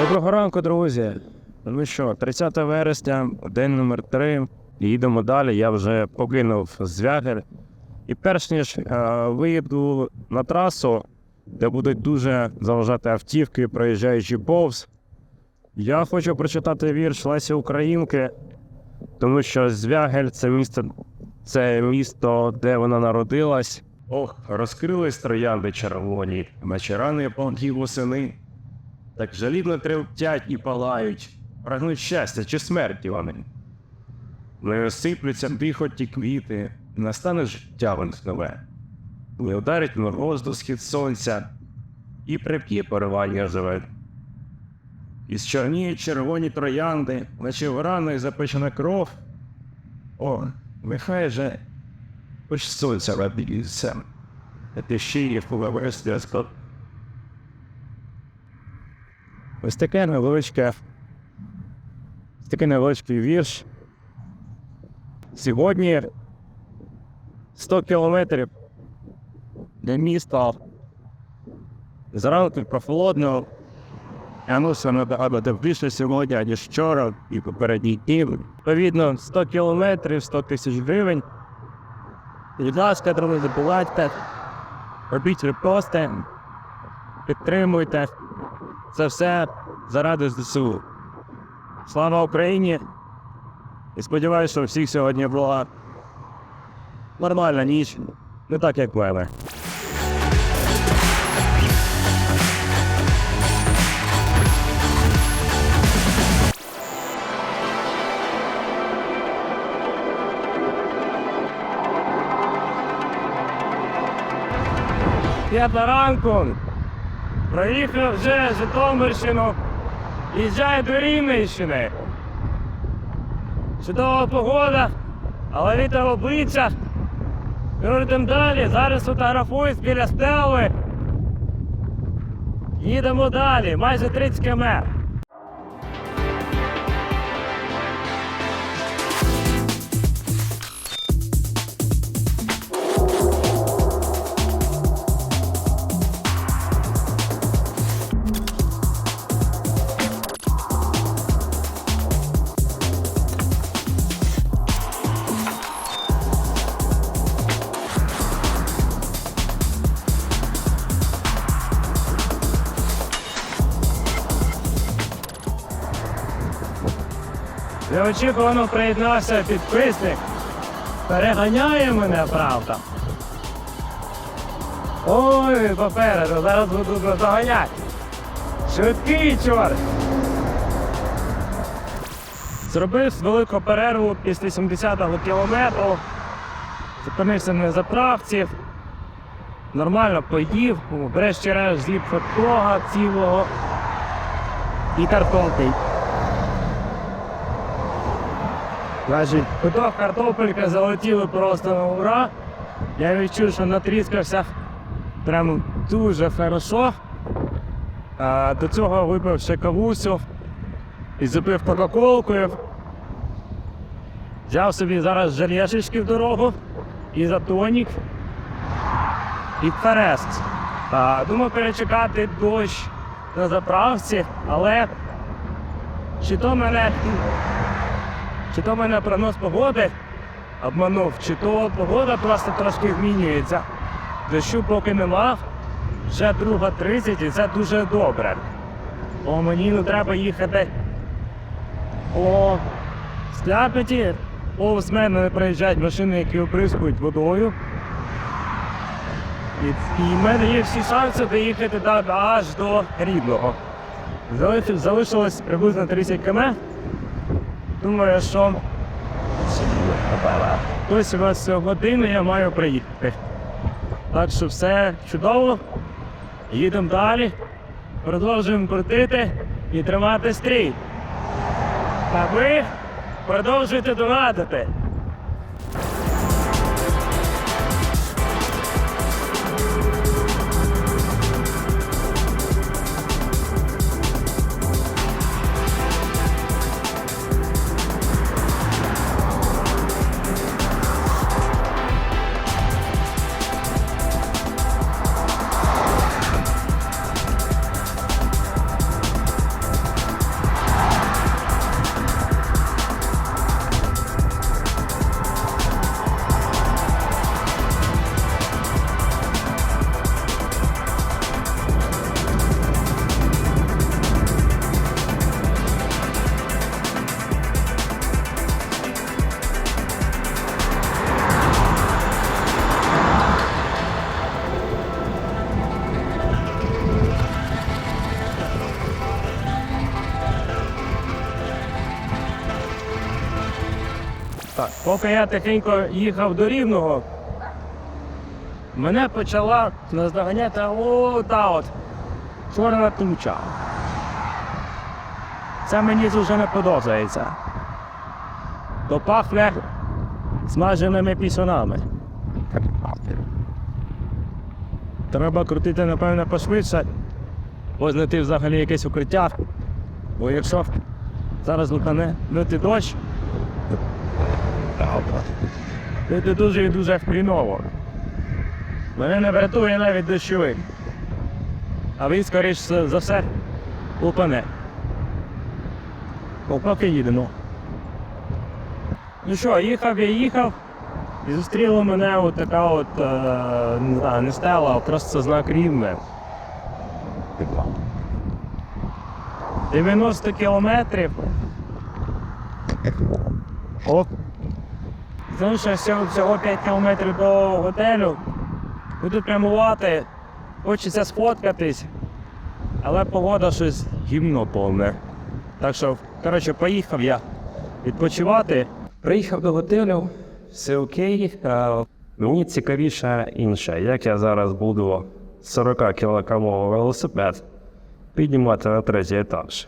Доброго ранку, друзі. Ну що, 30 вересня, день номер 3 Їдемо далі. Я вже покинув звягель. І перш ніж е, виїду на трасу, де будуть дуже заважати автівки, проїжджаючи повз, я хочу прочитати вірш Лесі Українки, тому що Звягель це місто, це місто, де вона народилась. Ох, розкрились троянди червоні, вечорани полки восени. Так жалібно тремтять і палають, прагнуть щастя чи смерті вони. Не осиплються тихо ті квіти, настане життя в них нове. Не ударить мороз до схід сонця, і прип'є поривання живе. І зчорніють червоні троянди, наче в ранах запечена кров. О, нехай же хоч сонця радіється, а ти ще є повеве зв'язку. Ось таке невеличке, ось такий невеличкий вірш. Сьогодні 100 кілометрів для міста. Зранку прохолодно. Я мусив набагато більше сьогодні, ніж вчора і попередній дні. Відповідно, 100 кілометрів, 100 тисяч гривень. Будь ласка, друзі, забувайте. Робіть репости, підтримуйте. Це все заради ЗСУ. Слава Україні! І сподіваюся, що всіх сьогодні була нормальна ніч, не так, як в мене. П'ята ранку. Проїхав вже Житомирщину. Їжджаю до Рівненщини. Чудова погода, але вітер в обличчя. Йдемо далі. Зараз фотографуюсь біля стели. Їдемо далі, майже 30 км. Неочікувано приєднався підписник. Переганяє мене, правда. Ой, попереду, зараз буду доганяти. Швидкий чорт. Зробив велику перерву після 70-го кілометру. Зупинився на заправці. Нормально поїв, врешті решт зліп хот-дога цілого і картоплі. Значить, куток картопелька залетіли просто на ура. Я відчув, що натріскався прямо дуже хорошо. А, до цього випив ще кавусю і запив кока-колкою. Взяв собі зараз желешечки в дорогу, ізотонік і ферест. А, думав перечекати дощ на заправці, але чи то мене чи то мене прогноз погоди обманув, чи то погода просто трошки змінюється. Дощу поки нема, вже друга 30 і це дуже добре. Бо мені не треба їхати по скляпеті, повз мене не проїжджають машини, які оприскують водою. І в мене є всі шанси доїхати так аж до рідного. Залишилось приблизно 30 км. Думаю, що ось у вас години я маю приїхати. Так що все чудово. Їдемо далі, продовжуємо крутити і тримати стрій. А ви продовжуйте донатити. Так, поки я тихенько їхав до Рівного, мене почала наздоганяти ота от чорна туча. Це мені дуже не подобається. То пахне смаженими пісонами. Треба крутити, напевно, пошвидше, бо знайти взагалі якесь укриття. Бо якщо зараз лукане лити дощ, це дуже і дуже хріново. Мене не врятує навіть дощовик. А він, скоріш за все, упане. Поки їдемо. Ну що, їхав я їхав, і зустріла мене от така от, е, не знаю, не стела, а просто знак рівне. 90 кілометрів. Оп. Залишилося всього, всього 5 кілометрів до готелю. Буду прямувати. Хочеться сфоткатись. Але погода щось гімно повне. Так що, коротше, поїхав я відпочивати. Приїхав до готелю, все окей. Мені цікавіше інше, як я зараз буду 40 кілограмовий велосипед піднімати на третій етаж.